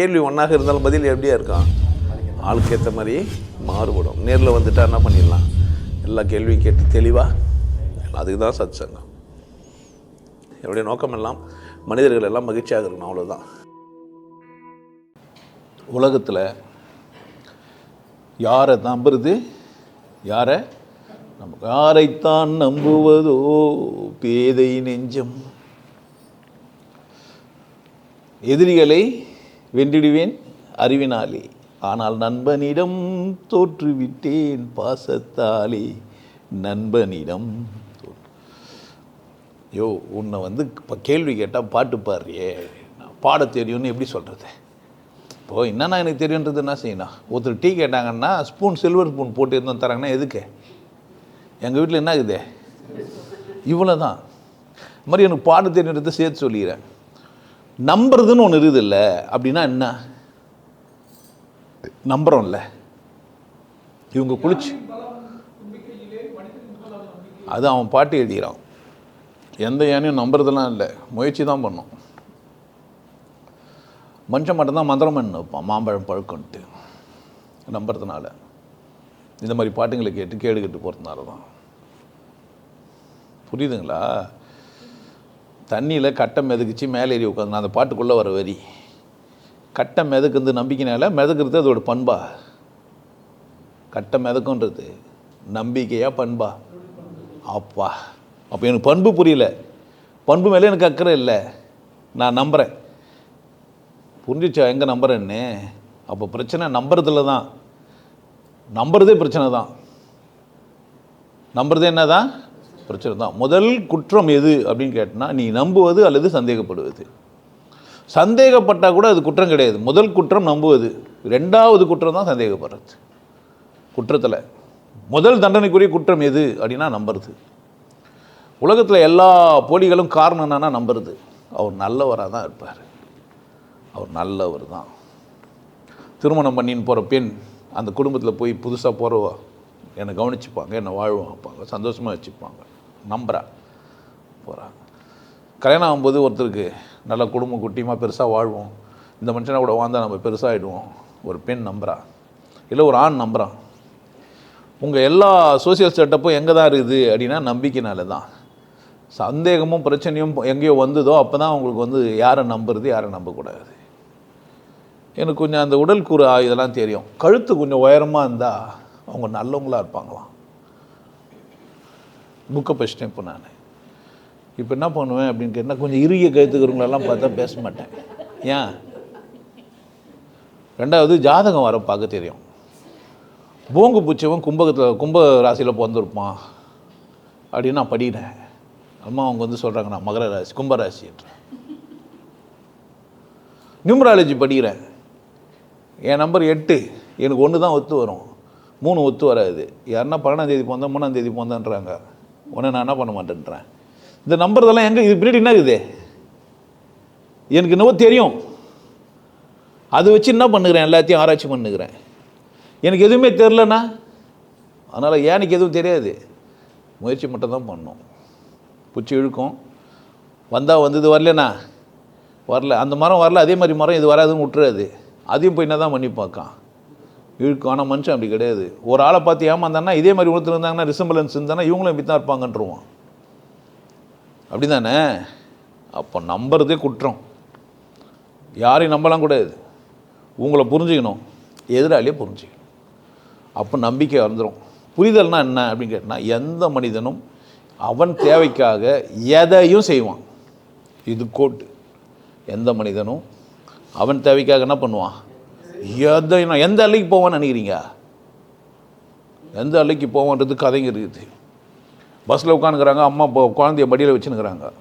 கேள்வி ஒன்றாக இருந்தாலும் பதில் எப்படியா இருக்கான் ஆளுக்கு ஏற்ற மாதிரி மாறுபடும். நேரில் வந்துட்டா என்ன பண்ணிடலாம்? எல்லா கேள்வியும் கேட்டு தெளிவாக அதுக்கு தான் சத் சங்கம் என்னுடைய நோக்கம் எல்லாம் மனிதர்கள் எல்லாம் மகிழ்ச்சியாக இருக்கணும் அவ்வளோதான் உலகத்தில் யாரை நம்புறது? யாரை? நம்ம யாரைத்தான் நம்புவதோ பேதை நெஞ்சம். எதிரிகளை வென்றிடுவேன் அறிவினாலே. ஆனால் நண்பனிடம் தோற்றுவிட்டேன் பாசத்தாலே. நண்பனிடம் யோ உன்னை வந்து இப்போ கேள்வி கேட்டால் பாட்டு பாடுறியே. நான் பாட தெரியும்னு எப்படி சொல்கிறது இப்போது என்னென்னா எனக்கு தெரியுன்றது என்ன செய்யணும்? ஒருத்தர் டீ கேட்டாங்கன்னா ஸ்பூன் சில்வர் ஸ்பூன் போட்டு இருந்தோம் தராங்கன்னா எதுக்கு? எங்கள் வீட்டில் என்ன இருக்குது? இவ்வளோ தான் இது மாதிரி எனக்கு பாட தெரியுன்றதை சேர்த்து சொல்லிடுறேன். நம்புறதுன்னு ஒன்று இருக்குது இல்லை அப்படின்னா என்ன? நம்புகிறோம்ல இவங்க குளிச்சு. அது அவன் பாட்டு எழுதிக்கிறான். எந்த யானையும் நம்புறதெல்லாம் இல்லை. முயற்சி தான் பண்ணும். மனுஷன் மட்டும்தான் மந்திரம் பண்ணு வைப்பான். மாம்பழம் பழுக்கன்ட்டு. நம்புறதுனால. இந்த மாதிரி பாட்டுங்களை கேட்டு கேடுகிட்டு போகிறதுனால தான் புரியுதுங்களா? தண்ணியில் கட்டை மிதக்குச்சு மேலே ஏறி உட்காந்து அந்த பாட்டுக்குள்ளே வர வரி கட்டை மிதக்குறது நம்பிக்கைனால மிதக்கிறது அதோட பண்பா. கட்டை மிதக்குன்றது நம்பிக்கையாக பண்பா. அப்பா. அப்போ எனக்கு பண்பு புரியல. பண்பு மேலே எனக்கு அக்கறை இல்லை. நான் நம்புகிறேன் புரிஞ்சிச்சா? எங்கே நம்புகிறேன்னு அப்போ பிரச்சனை நம்புறதுல தான். நம்புறதே பிரச்சனை தான். நம்புறது என்னதான்? பிரச்சனை தான் முதல் குற்றம் எது அப்படின்னு கேட்டால் நீ நம்புவது அல்லது சந்தேகப்படுவது. சந்தேகப்பட்டால் கூட அது குற்றம் கிடையாது. முதல் குற்றம் நம்புவது. ரெண்டாவது குற்றம் தான் சந்தேகப்படுறது. குற்றத்தில். முதல் தண்டனைக்குரிய குற்றம் எது அப்படின்னா நம்புறது. உலகத்தில் எல்லா போலிகளும் காரணம் என்னன்னா நம்புறது. அவர் நல்லவராக தான் இருப்பார். அவர் நல்லவர் தான். திருமணம் பண்ணின்னு போகிற பெண் அந்த குடும்பத்தில் போய் புதுசாக போகிறவா என்னை கவனிச்சுப்பாங்க என்னை வாழ்வம் வைப்பாங்க சந்தோஷமாக வச்சுப்பாங்க. நம்புறா. போகிறாங்க கல்யாணம் ஆகும்போது ஒருத்தருக்கு நல்ல குடும்பம் குட்டியமாக பெருசாக வாழ்வோம். இந்த மனுஷனை கூட வாழ்ந்தால் நம்ம பெருசாகிடுவோம் ஒரு பெண் நம்புறா. இல்லை ஒரு ஆண் நம்புகிறான் உங்கள் எல்லா சோசியல் செட்டப்பும் எங்கே தான் இருக்குது அப்படின்னா நம்பிக்கைனால தான் சந்தேகமும் பிரச்சனையும் எங்கேயோ வந்ததோ அப்போ தான் உங்களுக்கு வந்து யாரை நம்புறது யாரை நம்பக்கூடாது. எனக்கு கொஞ்சம் அந்த உடல் கூறு இதெல்லாம் தெரியும். கழுத்து கொஞ்சம் உயரமாக இருந்தால் அவங்க நல்லவங்களா இருப்பாங்களாம். புக்கை படிச்சிட்டேன் இப்போ நான். இப்போ என்ன பண்ணுவேன் அப்படின்னு கேட்டால் கொஞ்சம் இறுகிய கழுத்துக்கிறவங்களெல்லாம் பார்த்தா பேச மாட்டேன். ஏன்? ரெண்டாவது ஜாதகம் வர பார்க்க தெரியும். பூங்கு பூச்சவன் கும்பகத்தில் கும்ப ராசியில் பிறந்திருப்பான். அப்படின்னு நான் படிக்கிறேன். அம்மா அவங்க வந்து சொல்கிறாங்க நான் மகர ராசி கும்பராசின்றேன் நியூமராலஜி படிக்கிறேன். என் நம்பர் எட்டு. எனக்கு ஒன்று தான் ஒத்து வரும். மூணு ஒத்து வராது. யாருன்னா பன்னெண்டாம் தேதி மூணாந்தேதி மூணாம் தேதி உடனே நான் என்ன பண்ண மாட்டேன்றேன். இந்த நம்புறதெல்லாம் எங்கே இது பின்னாடி என்ன இருக்குது? எனக்கு என்னவோ தெரியும். அதை வச்சு என்ன பண்ணுகிறேன்? எல்லாத்தையும் ஆராய்ச்சி பண்ணுகிறேன். எனக்கு எதுவுமே தெரிலண்ணா அதனால் எனக்கு எதுவும் தெரியாது. முயற்சி மட்டும் தான் பண்ணும். பூச்சி இழுக்கும். வந்தால் வந்தது வரலண்ணா. வரல. அந்த மரம் வரல. அதே மாதிரி மரம் இது வராதுன்னு விட்டுறாது. அதையும் போய் என்ன தான் பண்ணி பார்க்கான் இழுக்கும் ஆனால் மனுஷன் அப்படி கிடையாது. ஒரு ஆளை பார்த்து ஏமாந்தானா இதே மாதிரி ஒருத்தர் இருந்தாங்கன்னா ரிசம்பலன்ஸ் இருந்தானா இவங்களும் இப்படி தான் இருப்பாங்கன்றுவான். அப்படி தானே அப்போ நம்புறதே குற்றம். யாரையும் நம்பலாம் கூடாது. உங்களை புரிஞ்சுக்கணும். எதிராளியே புரிஞ்சுக்கணும். அப்போ நம்பிக்கை வந்துடும் புரிதல்னா என்ன அப்படின்னு கேட்டால் எந்த மனிதனும் அவன் தேவைக்காக எதையும் செய்வான். இது கோட்டு. எந்த மனிதனும் அவன் தேவைக்காக என்ன பண்ணுவான்? எதையும் எந்த அள்ளைக்கு போவான்னு நினைக்கிறீங்க? எந்த அள்ளைக்கு போவான்றது கதைங்க இருக்குது பஸ்ஸில் உட்காந்துக்கிறாங்க அம்மா இப்போ குழந்தைய மடியில் வச்சுன்னுக்குறாங்க.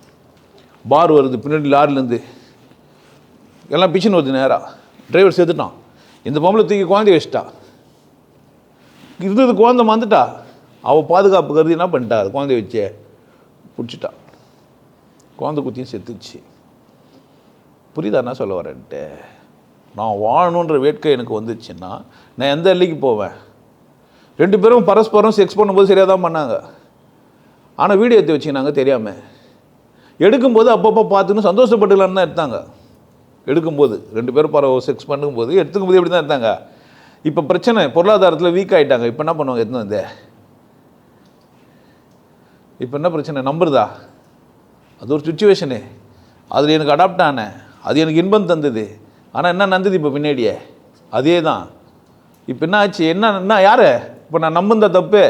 பார் வருது பின்னாடி லாரிலேருந்து எல்லாம் பிச்சுன்னு வருது நேராக டிரைவர் செத்துட்டான். இந்த பொம்பளை தூக்கி குழந்தைய வச்சுட்டா. இருந்தது குழந்தை வந்துட்டா அவள் பாதுகாப்பு கருதி என்ன பண்ணிட்டா? குழந்தைய வச்சே பிடிச்சிட்டா. குழந்தை குத்தியும் செத்துச்சு. புரியுதா என்ன சொல்ல வரேன்ட்டு? நான் வாழணுன்ற வேட்கை எனக்கு வந்துச்சுன்னா நான் எந்த எல்லைக்கு போவேன்? ரெண்டு பேரும் பரஸ்பரம் செக்ஸ் பண்ணும்போது சரியாக தான் பண்ணாங்க. ஆனால் வீடியோ எடுத்து வச்சுக்கினாங்க தெரியாமல் எடுக்கும்போது அப்பப்போ பார்த்துன்னு சந்தோஷப்பட்டுக்கலான்னு தான் எடுத்தாங்க. எடுக்கும்போது ரெண்டு பேரும் பரவ செக்ஸ் பண்ணும்போது எடுத்துக்கும்போது எப்படி தான் எடுத்தாங்க? இப்போ பிரச்சனை பொருளாதாரத்தில் வீக் ஆகிட்டாங்க இப்போ என்ன பண்ணுவாங்க? எடுத்துன்னு வந்து இப்போ என்ன பிரச்சனை? நம்புறதா? அது ஒரு சுச்சுவேஷனு அதில் எனக்கு அடாப்ட் ஆனேன். அது எனக்கு இன்பம் தந்தது. ஆனால் என்ன நந்தது இப்போ பின்னாடியே? அதே தான். இப்போ என்ன ஆச்சு? என்ன என்ன யார்? இப்போ நான் நம்புந்த தப்பு.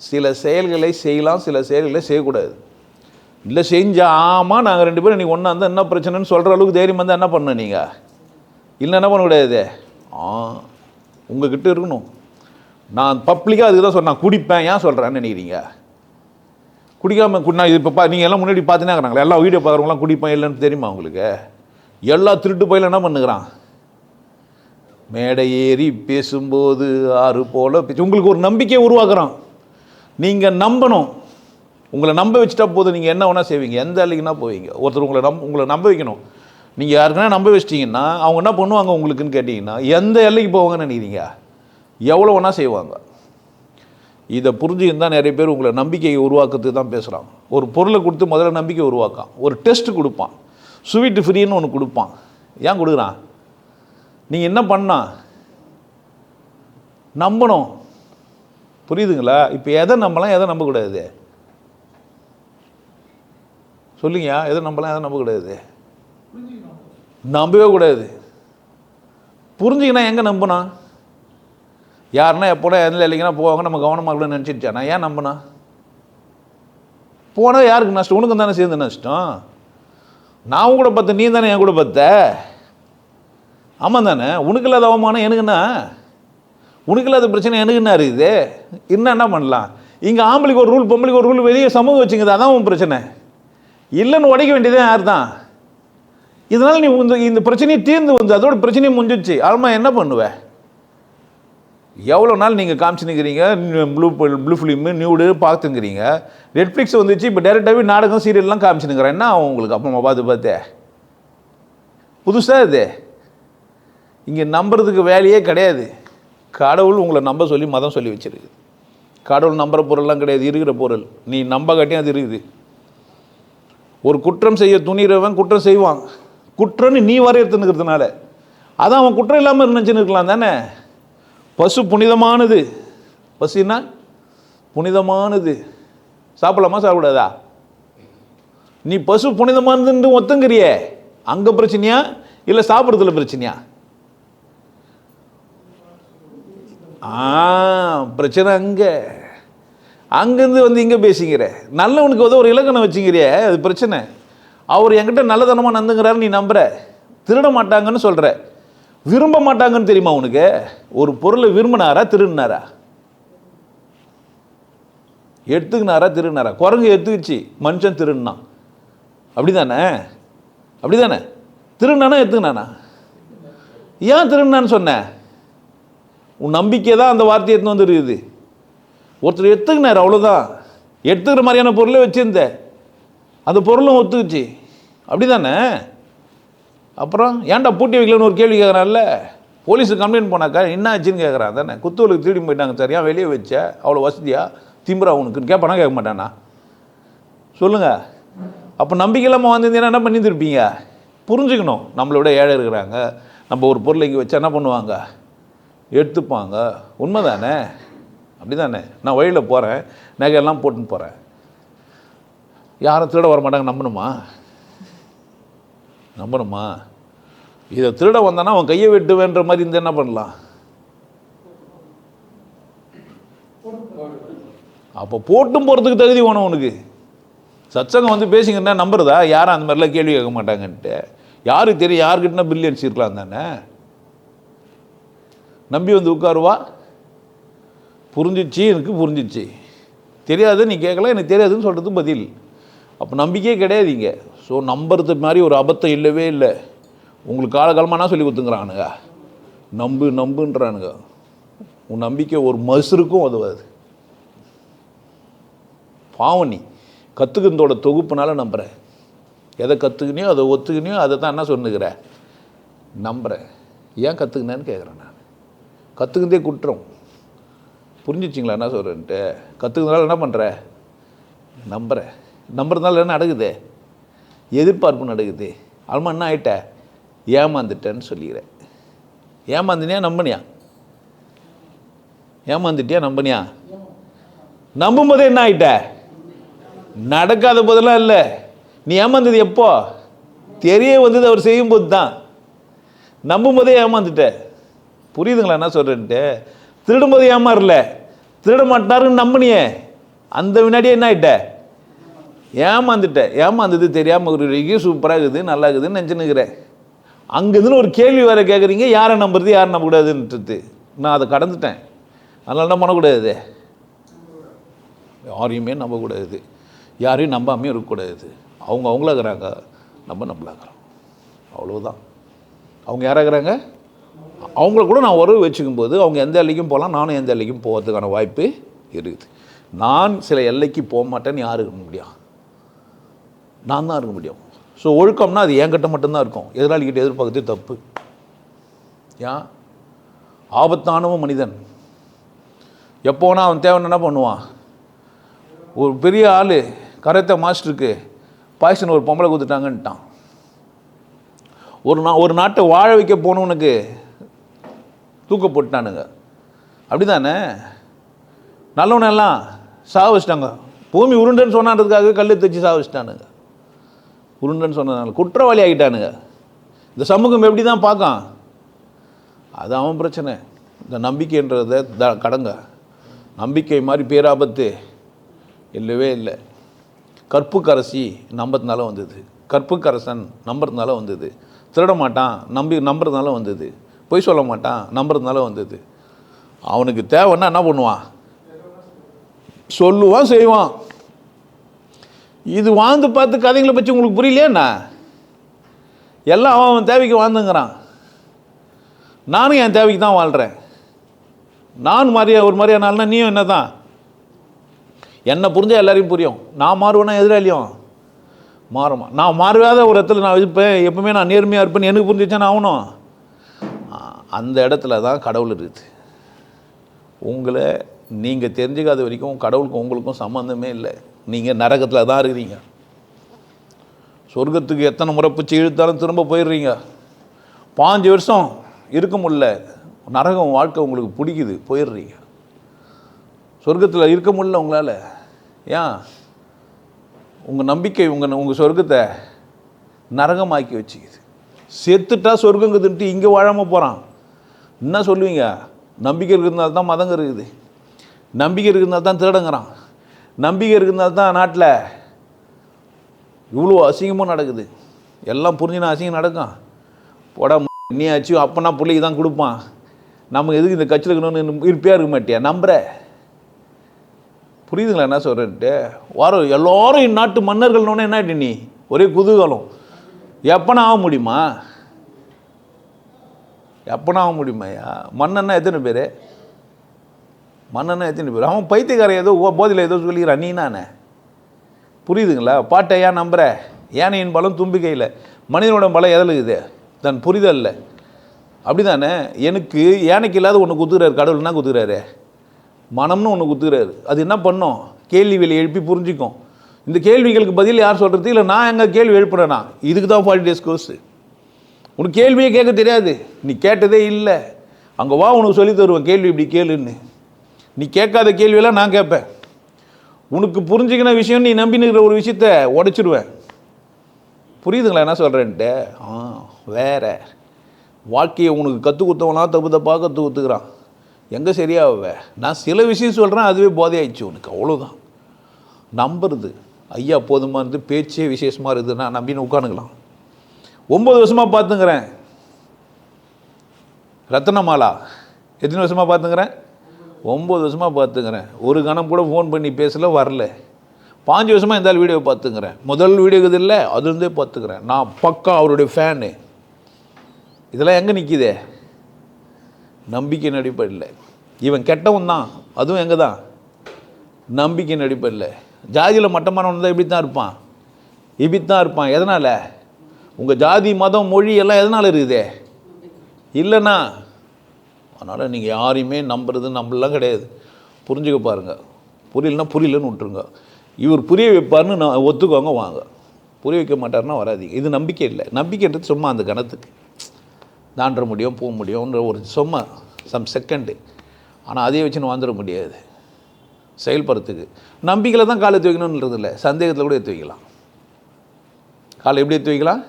சில செயல்களை செய்யலாம் சில செயல்களை செய்யக்கூடாது. இல்லை செஞ்சா ஆமாம் நாங்கள் ரெண்டு பேரும் நீங்கள் ஒன்றா இருந்தால் என்ன பிரச்சனைன்னு சொல்கிற அளவுக்கு தைரியம் வந்தால் என்ன பண்ணணும் நீங்கள் இல்லை என்ன பண்ணக்கூடாது ஆ உங்ககிட்ட இருக்கணும். நான் பப்ளிக்காக அதுக்கு தான் சொன்னேன் குடிப்பேன். ஏன் சொல்கிறேன்னு நினைக்கிறீங்க? குடிக்காமல் நான் இது இப்போ பா நீங்கள் எல்லாம் முன்னாடி பார்த்துனே இருக்கிறாங்களா எல்லா வீடியோ பார்க்குறவங்களாம் குடிப்பேன் இல்லைன்னு தெரியுமா உங்களுக்கு? எல்லா திருட்டு பயில என்ன பண்ணுகிறான்? மேடை ஏறி பேசும்போது ஆறு போல பேச்சு உங்களுக்கு ஒரு நம்பிக்கையை உருவாக்குறான். நீங்கள் நம்பணும். உங்களை நம்ப வச்சுட்டா போதும். நீங்கள் என்ன வேணால் செய்வீங்க. எந்த அள்ளிக்குன்னா போவீங்க. ஒருத்தர் உங்களை நம்ப உங்களை நம்ப வைக்கணும். நீங்கள் யாருக்குன்னா நம்ப வச்சிட்டிங்கன்னா அவங்க என்ன பண்ணுவாங்க உங்களுக்குன்னு கேட்டிங்கன்னா எந்த எல்லைக்கு போவாங்கன்னு நினைக்கிறீங்க? எவ்வளோ வேணால் செய்வாங்க. இதை புரிஞ்சுக்கிட்டு நிறைய பேர் உங்களை நம்பிக்கையை உருவாக்குறதுக்கு தான் பேசுகிறாங்க ஒரு பொருளை கொடுத்து முதல்ல நம்பிக்கை உருவாக்கான் ஒரு டெஸ்ட் கொடுப்பான். ஸ்வீட்டு ஃப்ரீன்னு ஒன்று கொடுப்பான். ஏன் கொடுக்குறான்? நீங்கள் என்ன பண்ணா? நம்பணும். புரியுதுங்களா? இப்போ எதை நம்பலாம் எதை நம்பக்கூடாது? சொல்லுங்க எதை நம்பலாம் எதை நம்பக்கூடாது? நம்பவே கூடாது. புரிஞ்சுக்கினா எங்கே நம்பினா யாருன்னா எப்போனா எதில் இல்லைங்கன்னா போவாங்க நம்ம கவனமாக இருக்கணும்னு நினச்சிருச்சா நான் ஏன் நம்பினா போனால் யாருக்கு நஷ்டம்? உனக்கு தானே சேர்ந்து நஷ்டம். நான் கூட பார்த்த நீ தானே என் கூட பார்த்த ஆமாம் தானே உனக்கு இல்லாத அவமானம் எனக்குண்ணா உனக்கு இல்லாத பிரச்சனை எனக்கு என்ன இருக்குது. இன்னும் என்ன பண்ணலாம்? இங்கே ஆம்பளைக்கு ஒரு ரூல் பொம்பளைக்கு ஒரு ரூல் வெளியே சமூகம் வச்சுங்க அதான் உன் பிரச்சனை. இல்லைன்னு உடைக்க வேண்டியதே யார் தான்? இதனால் நீ இந்த இந்த பிரச்சனையை தீர்ந்து வந்து அதோட பிரச்சனையும் முடிஞ்சிச்சு ஆல்மா என்ன பண்ணுவேன் எவ்வளோ நாள் நீங்கள் காமிச்சுனுக்கிறீங்க ப்ளூ ப்ளூ ஃபிலிமு நியூடு பார்த்துங்கிறீங்க நெட்ஃப்ளிக்ஸ் வந்துச்சு இப்போ டேரெக்டாகவே நாடகம் சீரியல்லாம் காமிச்சுனுக்கிறேன் என்ன உங்களுக்கு? அப்பா அம்மா பார்த்து பார்த்து. புதுசாக இது. இங்கே நம்புறதுக்கு வேலையே கிடையாது. கடவுள் உங்களை நம்ப சொல்லி மதம் சொல்லி வச்சிருக்கு கடவுள் நம்புற பொருள்லாம் கிடையாது இருக்கிற பொருள். நீ நம்ப காட்டியும் அது இருக்குது. ஒரு குற்றம் செய்ய துணிகிறவன் குற்றம் செய்வான். குற்றம்னு நீ வரையறுத்துனுக்கிறதுனால அதான் அவன் குற்றம் இல்லாமல் இருந்துச்சுன்னு இருக்கலாம் தானே? பசு புனிதமானது. பசுனா புனிதமானது. சாப்பிடலாமா? சாப்பிடாதா? நீ பசு புனிதமானதுன்னு ஒத்துங்கிறியே. அங்கே பிரச்சனையா? இல்லை சாப்பிட்றதுல பிரச்சனையா? ஆ பிரச்சனை அங்கே. அங்கேருந்து வந்து இங்கே பேசிக்கிற. நல்லவனுக்கு வந்து ஒரு இலக்கணம் வச்சுங்கிறியே அது பிரச்சனை. அவர் என்கிட்ட நல்லதனமாக நந்துங்கிறாரு நீ நம்புற. திருட மாட்டாங்கன்னு சொல்கிற விரும்ப மாட்டாங்கன்னு தெரியுமா உனக்கு? ஒரு பொருளை விரும்பினாரா திருடினாரா? எடுத்துக்கினாரா திருடினாரா? குரங்கு எடுத்துக்கிச்சு மனுஷன் திருடினான். அப்படி தானே அப்படி தானே திருடினானா எடுத்துக்கினானா? ஏன் திருடினான்னு சொன்னேன் உன் நம்பிக்கை தான் அந்த வார்த்தையை எடுத்துன்னு வந்துருக்குது. ஒருத்தர் எடுத்துக்கினார் அவ்வளோதான் எடுத்துக்கிற மாதிரியான பொருளை வச்சுருந்த. அந்த பொருளும் ஒத்துக்குச்சு. அப்படி தானே அப்புறம் ஏன்டா பூட்டி வைக்கலன்னு ஒரு கேள்வி கேட்குறான்ல போலீஸுக்கு கம்ப்ளைண்ட் போனாக்கா என்ன ஆச்சுன்னு கேட்குறான் தானே குத்தூருக்கு திருடி போயிட்டாங்க சார். ஏன் வெளியே வச்ச? அவ்வளோ வசதியா? திம்புறா உனக்குன்னு கேட்பானா கேட்க மாட்டானா சொல்லுங்கள் அப்போ நம்பிக்கை இல்லாமல் வந்திருந்தீங்கன்னா என்ன பண்ணியிருந்துருப்பீங்க? புரிஞ்சுக்கணும். நம்மளை விட ஏழை இருக்கிறாங்க. நம்ம ஒரு பொருளை இங்கே வச்சா என்ன பண்ணுவாங்க? எடுத்துப்பாங்க. உண்மை தானே அப்படி தானே நான் வழியில் போகிறேன் நகையெல்லாம் போட்டுன்னு போகிறேன் யாரும் திருட வர மாட்டாங்க நம்பணுமா? நம்பணுமா? இதை திருட வந்தானா அவன் கையை வெட்டுவேன்ற மாதிரி இருந்தால் என்ன பண்ணலாம்? அப்போ போட்டும் போகிறதுக்கு தகுதி வேணும் உனக்கு. சத்சங்கம் வந்து பேசிங்கன்னா நம்புறதா? யாரும் அந்த மாதிரிலாம் கேள்வி கேட்க மாட்டாங்கன்ட்டு. யாருக்கு தெரியும்? யாருக்கிட்டனா பில்லியன்ஸ் இருக்கலாம் தானே? நம்பி வந்து உட்காருவா? புரிஞ்சிச்சு எனக்கு புரிஞ்சிச்சு. தெரியாது நீ கேட்கல எனக்கு தெரியாதுன்னு சொல்கிறது பதில். அப்போ நம்பிக்கையே கிடையாது இங்கே. ஸோ நம்புறது மாதிரி ஒரு அபத்தம் இல்லவே இல்லை. உங்களுக்கு காலகாலமாக என்ன சொல்லி கொடுத்துங்கிறானுங்க. நம்பு நம்புன்றானுங்க. உன் நம்பிக்கை ஒரு மசுருக்கும் உதவாது பாவம் நீ. கற்றுக்கிறதோட தொகுப்புனால நம்புகிறேன் எதை கற்றுக்கினியோ அதை ஒத்துக்கினியோ அதை தான் என்ன சொன்னுக்கிற நம்புகிறேன் ஏன் கற்றுக்கினேன்னு கேட்குறேன் நான். கற்றுக்கிறதே குற்றம். புரிஞ்சிச்சிங்களா என்ன சொல்கிறேன்ட்டு கற்றுக்கிறதுனால என்ன பண்ணுற நம்புகிறேன் நம்புறதுனால என்ன நடக்குது எதிர்பார்ப்பு நடக்குது. அல்மா என்ன ஆயிட்ட? ஏமாந்துட்டேன்னு சொல்லிக்கிறேன் ஏமாந்தினியா நம்பனியா? ஏமாந்துட்டியா நம்பனியா? நம்பும் போதே என்ன ஆயிட்ட? நடக்காத போதெல்லாம் இல்லை. நீ ஏமாந்தது எப்போ? தெரிய வந்தது அவர் செய்யும்போது தான் நம்பும் போதே ஏமாந்துட்ட. புரியுதுங்களா என்ன சொல்கிறேன்ட்டு திருடும் போது ஏமாறல. திருட மாட்டாருன்னு நம்பினியே. அந்த வினாடியே என்ன ஆகிட்ட ஏமாந்துட்டேன் ஏமாந்தது தெரியாமல் ஒரு சூப்பராக இருக்குது நல்லா இருக்குதுன்னு நினச்சினுக்கிறேன் அங்கேருந்து ஒரு கேள்வி வேறு கேட்குறீங்க யாரை நம்புறது யாரை நம்பக்கூடாதுன்றது. நான் அதை கடந்துட்டேன். அதனால என்ன பண்ணக்கூடாது? யாரையுமே நம்பக்கூடாது. யாரையும் நம்பாமையும் இருக்கக்கூடாது. அவங்க அவங்களா இருக்கிறாங்க. நம்ம நம்மளாக்குறோம் அவ்வளோதான் அவங்க யாராக இருக்கிறாங்க? அவங்கள கூட நான் உறவு வச்சுக்கும் போது அவங்க எந்த எல்லைக்கும் போகலாம் நானும் எந்த எல்லைக்கும் போகிறதுக்கான வாய்ப்பு இருக்குது. நான் சில எல்லைக்கு போக மாட்டேன்னு யார் முடியாது முடியும் நான் தான் இருக்க முடியும். ஸோ ஒழுக்கம்னா அது என்கிட்ட மட்டும்தான் இருக்கும். எதிராளிகிட்ட எதிர்பார்க்கறது தப்பு. ஏன் ஆபத்தானவன் மனிதன். எப்போனா அவன் தேவைன்னு என்ன பண்ணுவான்? ஒரு பெரிய ஆள் கரைத்த மாஸ்டருக்கு பாய்சன் ஒரு பொம்பளை கொடுத்துட்டாங்கன்ட்டான். ஒரு நா ஒரு நாட்டை வாழ வைக்க போனவனுக்கு தூக்க போட்டானுங்க அப்படிதானே? நல்லவனெல்லாம் சாக வச்சிட்டாங்க பூமி உருண்டுன்னு சொன்னான்றதுக்காக கல் தச்சு சாக வச்சிட்டானுங்க உருண்டுன்னு சொன்னதுனால குற்றவாளி ஆகிட்டானுங்க இந்த சமூகம் எப்படி தான் பார்க்கான்? அது அவன் பிரச்சனை. இந்த நம்பிக்கைன்றதை த கடங்க. நம்பிக்கை மாதிரி பேராபத்து இல்லவே இல்லை. கற்புக்கரசி நம்பத்தினால வந்தது. கற்புக்கரசன் நம்புறதுனால வந்தது. திருட மாட்டான் நம்பி நம்புறதுனால வந்தது. பொய் சொல்ல மாட்டான் நம்புறதுனால வந்தது. அவனுக்கு தேவைன்னா என்ன பண்ணுவான்? சொல்லுவான் செய்வான். இது வாழ்ந்து பார்த்து கதைங்களை பற்றி உங்களுக்கு புரியலையாண்ணா எல்லாம் அவன் அவன் தேவைக்கு வாழ்ந்துங்கிறான். நானும் என் தேவைக்கு தான் வாழ்கிறேன் நான் மாதிரியா ஒரு மாதிரியா நாள்னா நீயும் என்ன தான் என்னை புரிஞ்சால் எல்லாரையும் புரியும். நான் மாறுவேனா எதிராளியும்? மாறுமா. நான் மாறுவாத ஒரு இடத்துல நான் இருப்பேன். எப்பவுமே நான் நேர்மையாக இருப்பேன்னு எனக்கு புரிஞ்சிச்சா நான் ஆகணும் அந்த இடத்துல தான் கடவுள் இருக்குது. உங்களை நீங்கள் தெரிஞ்சுக்காத வரைக்கும் கடவுளுக்கும் உங்களுக்கும் சம்மந்தமே இல்லை. நீங்கள் நரகத்தில் தான் இருக்கிறீங்க. சொர்க்கத்துக்கு எத்தனை முறை பிச்சு இழுத்தாலும் திரும்ப போயிடுறீங்க. பாஞ்சு வருஷம் இருக்க முடியல. நரகம் வாழ்க்கை உங்களுக்கு பிடிக்குது போயிடுறீங்க. சொர்க்கத்தில் இருக்க முடியல உங்களால். ஏன்? உங்கள் நம்பிக்கை உங்கள் உங்கள் சொர்க்கத்தை நரகமாக்கி வச்சுக்குது. செத்துட்டா சொர்க்கங்குதுன்ட்டு இங்கே வாழாமல் போகிறான் என்ன சொல்லுவீங்க? நம்பிக்கை இருக்கிறதுனால தான் மதங்க இருக்குது நம்பிக்கை இருக்கிறதுனால தான் திருடங்கிறான். நம்பிக்கை இருக்கிறதுனால தான் நாட்டில் இவ்வளோ அசிங்கமும் நடக்குது. எல்லாம் புரிஞ்சுனா அசிங்கம் நடக்கும். போடா நீ ஆச்சு அப்போனா பிள்ளைக்கு தான் கொடுப்பான். நம்ம எதுக்கு இந்த கட்சியில் இருக்கணும்னு இருப்பியா இருக்க மாட்டியா? நம்புற. புரியுதுங்களா என்ன சொல்கிறேன்ட்டு வாரம் எல்லாரும் இந்நாட்டு மன்னர்கள்னோடனே என்ன ஆயிட்ட நீ? ஒரே குதூகலம். எப்பனா ஆக முடியுமா? எப்பனா ஆக முடியுமாய்யா? மன்னன்னா எத்தனை பேர்? மன்னனை எத்தனை பேர் அவன் பைத்தியக்கார ஏதோ ஓ- ஏதோ சொல்லிக்கிறான். நீ நானே புரியுதுங்களா? பாட்டை ஏன் நம்புகிற யானையின் பலம் தும்பிக்கையில். மனிதனோட பலம் எதில் புரிதல் இல்லை அப்படி தானே எனக்கு யானைக்கு இல்லாத ஒன்று குத்துக்கிறாரு கடவுள் என்ன குத்துக்கிறாரு மனம்னு ஒன்று குத்துக்கிறாரு அது என்ன பண்ணோம்? கேள்வி வெளி எழுப்பி புரிஞ்சுக்கும். இந்த கேள்விகளுக்கு பதில் யார் சொல்கிறது இல்லை நான் எங்கே கேள்வி எழுப்புறேனா? இதுக்கு தான் ஃபார்ட்டி டேஸ் கோர்ஸு உனக்கு கேள்வியே கேட்க தெரியாது. நீ கேட்டதே இல்லை. அங்கே வா உனக்கு சொல்லி தருவேன். கேள்வி இப்படி கேளுன்னு. நீ கேட்காத கேள்வியெல்லாம் நான் கேட்பேன். உனக்கு புரிஞ்சுக்கின விஷயம் நீ நம்பினுக்கிற ஒரு விஷயத்த உடைச்சிடுவேன் புரியுதுங்களா என்ன சொல்கிறேன்ட்டு ஆ வேற. வாழ்க்கையை உனக்கு கற்றுக் கொடுத்தவனா தப்பு தப்பாக கற்றுக் கொடுத்துக்கிறான். எங்கே சரியாகவே நான் சில விஷயம் சொல்கிறேன் அதுவே போதையாயிடுச்சு உனக்கு. அவ்வளோதான் நம்புறது. ஐயா போதுமா இருந்து பேச்சே விசேஷமாக இருக்குது நான் நம்பின்னு உட்காந்துக்கலாம். ஒம்பது வருஷமாக பார்த்துங்கிறேன். ரத்தனமாலா? எத்தனை வருஷமாக பார்த்துங்கிறேன்? ஒம்பது வருஷமாக பார்த்துக்கிறேன். ஒரு கணம் கூட ஃபோன் பண்ணி பேசல வரல. பாஞ்சு வருஷமாக இருந்தாலும் வீடியோ பார்த்துக்கிறேன். முதல் வீடியோ இருக்குது இல்லை அதுலேருந்தே பார்த்துக்கிறேன். நான் பக்கா அவருடைய ஃபேனு இதெல்லாம் எங்கே நிற்கிதே நம்பிக்கையின் அடிப்படையில். இவன் கெட்டவன் தான் அதுவும் எங்கே தான்? நம்பிக்கையின் அடிப்படையில். ஜாதியில் மட்டமானவன் தான் இப்படி தான் இருப்பான். இப்படி தான் இருப்பான். எதனால்? உங்கள் ஜாதி மதம் மொழி எல்லாம் எதனால் இருக்குதே? இல்லைண்ணா அதனால் நீங்கள் யாரையுமே நம்புறது நம்பலாம் கிடையாது. புரிஞ்சுக்க பாருங்கள் புரியலன்னா புரியலன்னு விட்டுருங்க. இவர் புரிய வைப்பார்னு நான் ஒத்துக்கோங்க வாங்க. புரிய வைக்க மாட்டார்னா வராதிங்க இது நம்பிக்கை இல்லை. நம்பிக்கைன்றது சும்மா அந்த கணத்துக்கு. தாண்ட முடியும் போக முடியும்ன்ற ஒரு சும்மா சம் செகண்டு ஆனால் அதையே வச்சுன்னு வந்துட முடியாது. செயல்படுறதுக்கு. நம்பிக்கையில் தான் காலை எடுத்து வைக்கணுன்றது இல்லை. சந்தேகத்தில் கூட எடுத்து வைக்கலாம். காலை எப்படி எடுத்து வைக்கலாம்?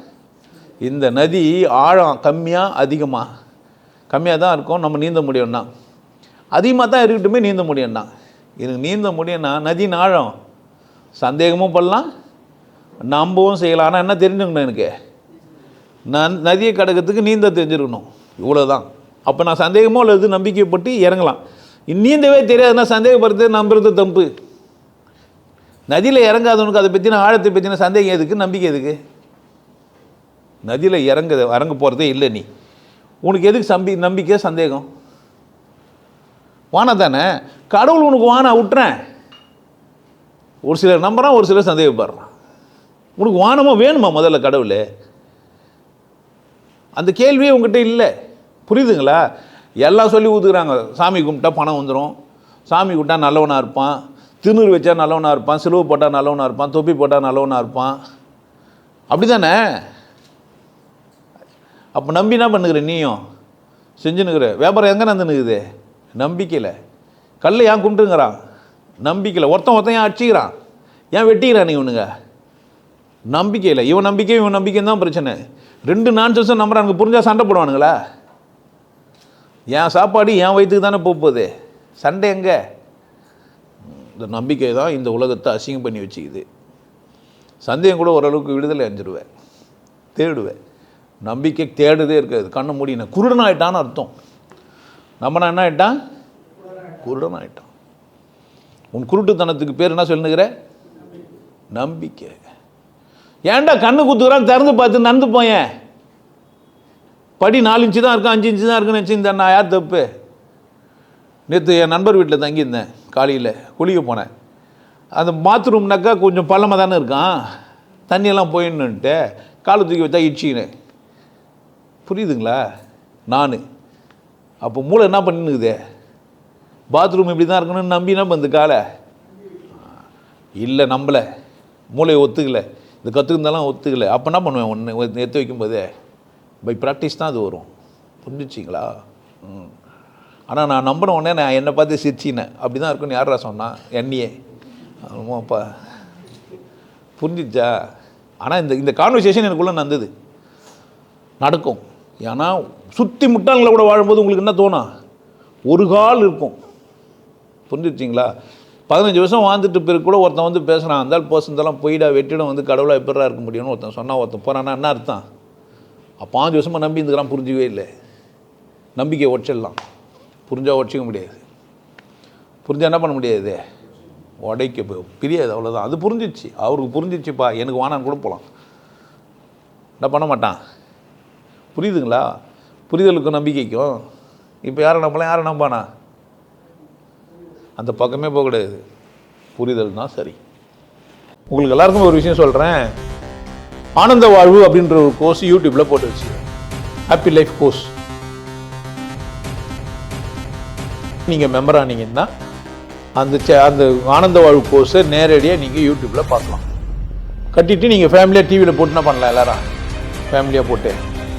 இந்த நதி ஆழம் கம்மியாக அதிகமாக கம்மியாக தான் இருக்கும். நம்ம நீந்த முடியும்னா. அதிகமாக தான் இருக்கட்டுமே நீந்த முடியும்னா. எனக்கு நீந்த முடியும்னா நதியின் ஆழம். சந்தேகமும் பண்ணலாம் நம்பவும் செய்யலாம். ஆனால் என்ன தெரிஞ்சுக்கணும் எனக்கு? நான் நதியை கடக்கிறதுக்கு நீந்த தெரிஞ்சிருக்கணும். இவ்வளோதான் அப்போ நான் சந்தேகமோ அல்லது நம்பிக்கைப்பட்டு இறங்கலாம். நீந்தவே தெரியாதுன்னா சந்தேகப்படுறது நம்புறது தம்பு நதியில் இறங்காதவனுக்கு அதை பற்றின ஆழத்தை பற்றின சந்தேகம் எதுக்கு? நம்பிக்கை எதுக்கு? நதியில் இறங்க இறங்க போகிறதே இல்லை நீ. உனக்கு எதுக்கு சம்பி நம்பிக்கை சந்தேகம்? வானா தானே? கடவுள் உனக்கு வானா விட்டுறேன். ஒரு சிலர் நம்புகிறான் ஒரு சிலர் சந்தேகப்படுறான். உனக்கு வானமோ வேணுமா முதல்ல கடவுள்? அந்த கேள்வியே உங்ககிட்ட இல்லை. புரியுதுங்களா? எல்லாம் சொல்லி ஊற்றுக்குறாங்க சாமி கும்பிட்டா பணம் வந்துடும் சாமி கும்பிட்டா நல்லவனாக இருப்பான். திருநூறு வச்சா நல்லவனாக இருப்பான். சிலுவை போட்டால் நல்லவனாக இருப்பான். தொப்பி போட்டால் நல்லவனாக இருப்பான். அப்படி தானே அப்போ நம்பி என்ன பண்ணுகிற நீயும்? செஞ்சுனுக்குற வியாபாரம் எங்கே நடந்துனுக்குது நம்பிக்கையில். கல்லை ஏன் கும்பிட்டுங்கிறான்? நம்பிக்கையில். ஒருத்தன் ஒருத்தன் ஏன் அடிச்சிக்கிறான்? ஏன் வெட்டிக்கிறான் இவனுங்க நம்பிக்கையில். இவன் நம்பிக்கை இவன் நம்பிக்கையும் தான் பிரச்சனை. ரெண்டு நான்சன்ஸும் நம்புறானுங்க புரிஞ்சால் சண்டை போடுவானுங்களா? என் சாப்பாடு என் வயிற்றுக்கு தானே போகுது. சண்டை எங்கே? இந்த நம்பிக்கை தான் இந்த உலகத்தை அசிங்கம் பண்ணி வச்சுக்குது. சந்தேகம் கூட ஓரளவுக்கு விடுதலை அஞ்சிடுவேன் தேடுவேன். நம்பிக்கை தேடுதே இருக்காது. கண்ணை மூடின. குருடனாயிட்டான்னு அர்த்தம். நம்ம என்ன ஆயிட்டான்? குருடன் ஆயிட்டான் உன் குருட்டுத்தனத்துக்கு பேர் என்ன சொல்லுங்கிற நம்பிக்கை. ஏன்டா கண்ணு குத்துக்கிறான் திறந்து பார்த்து நடந்து போயேன். படி நாலு இன்ச்சு தான் இருக்கும் அஞ்சு இன்ச்சு தான் இருக்குன்னு நினச்சிருந்தேன். நான் யார் தப்பு? நேற்று என் நண்பர் வீட்டில் தங்கியிருந்தேன் காலையில். குளிக்க போனேன். அந்த பாத்ரூம்னாக்கா கொஞ்சம் பள்ளமாக தானே இருக்கான். தண்ணியெல்லாம் போயிடணுன்ட்டு காலை தூக்கி வச்சா இடிச்சிக்கினேன் புரியுதுங்களா? நான். அப்போ மூளை என்ன பண்ணினுக்குது பாத்ரூம் இப்படி தான் இருக்கணும்னு நம்பி என்ன பண்ணுது காலை? இல்லை நம்பலை. மூளையை ஒத்துக்கலை. இந்த கற்றுக்கிருந்தாலும் ஒத்துக்கலை. அப்போ என்ன பண்ணுவேன்? ஒன்று எடுத்து வைக்கும்போதே பை ப்ராக்டிஸ் தான் அது வரும். புரிஞ்சிச்சிங்களா? ம். ஆனால் நான் நம்பின உடனே நான் என்னை பார்த்து சிரிச்சினேன் அப்படி தான் இருக்குன்னு யாரா சொன்னான் என்னையே ஆமாப்பா புரிஞ்சிச்சா? ஆனால் இந்த இந்த கான்வர்சேஷன் எனக்குள்ளே நடந்தது. நடக்கும். ஏன்னா சுற்றி முட்டாள்களை கூட வாழும்போது உங்களுக்கு என்ன தோணும் ஒரு கால் இருக்கும். புரிஞ்சிருச்சிங்களா பதினஞ்சு வருஷம் வாழ்ந்துட்டு பிறகு கூட ஒருத்தன் வந்து பேசுகிறான் அந்த பர்சன்டெல்லாம் போயிடா வெட்டிடம் வந்து கடவுளாக எப்படா இருக்க முடியும்னு ஒருத்தன் சொன்னால் ஒருத்தன் போகிறான்னா என்ன அர்த்தம்? பாஞ்சு வருஷமாக நம்பி இருந்துக்கிறான் புரிஞ்சவே இல்லை. நம்பிக்கையை உடச்சிடலாம். புரிஞ்சால் உடச்சிக்க முடியாது. புரிஞ்சால் என்ன பண்ண முடியாது? உடைக்க பிரியாது அவ்வளோதான் அது புரிஞ்சிச்சு. அவருக்கு புரிஞ்சிச்சுப்பா எனக்கு வானான்னு கூட போகலாம் என்ன பண்ண மாட்டான்? புரியுதுங்களா? புரிதலுக்கும் நம்பிக்கைக்கும். இப்போ யாரை நம்பலாம்? யாரை நம்பானா? அந்த பக்கமே போகக்கூடாது புரிதல் தான் சரி. உங்களுக்கு எல்லாருக்கும் ஒரு விஷயம் சொல்கிறேன் ஆனந்த வாழ்வு அப்படின்ற ஒரு கோர்ஸ் யூடியூப்பில் போட்டு வச்சு ஹாப்பி லைஃப் கோர்ஸ் நீங்கள் மெம்பர் ஆனீங்கன்னா அந்த சே- அந்த ஆனந்த வாழ்வு கோர்ஸை நேரடியாக நீங்கள் யூடியூப்பில் பார்க்கலாம். கட்டிட்டு நீங்கள் ஃபேமிலியாக டிவியில் போட்டுனா பண்ணலாம் எல்லாரும்? ஃபேமிலியாக போட்டு.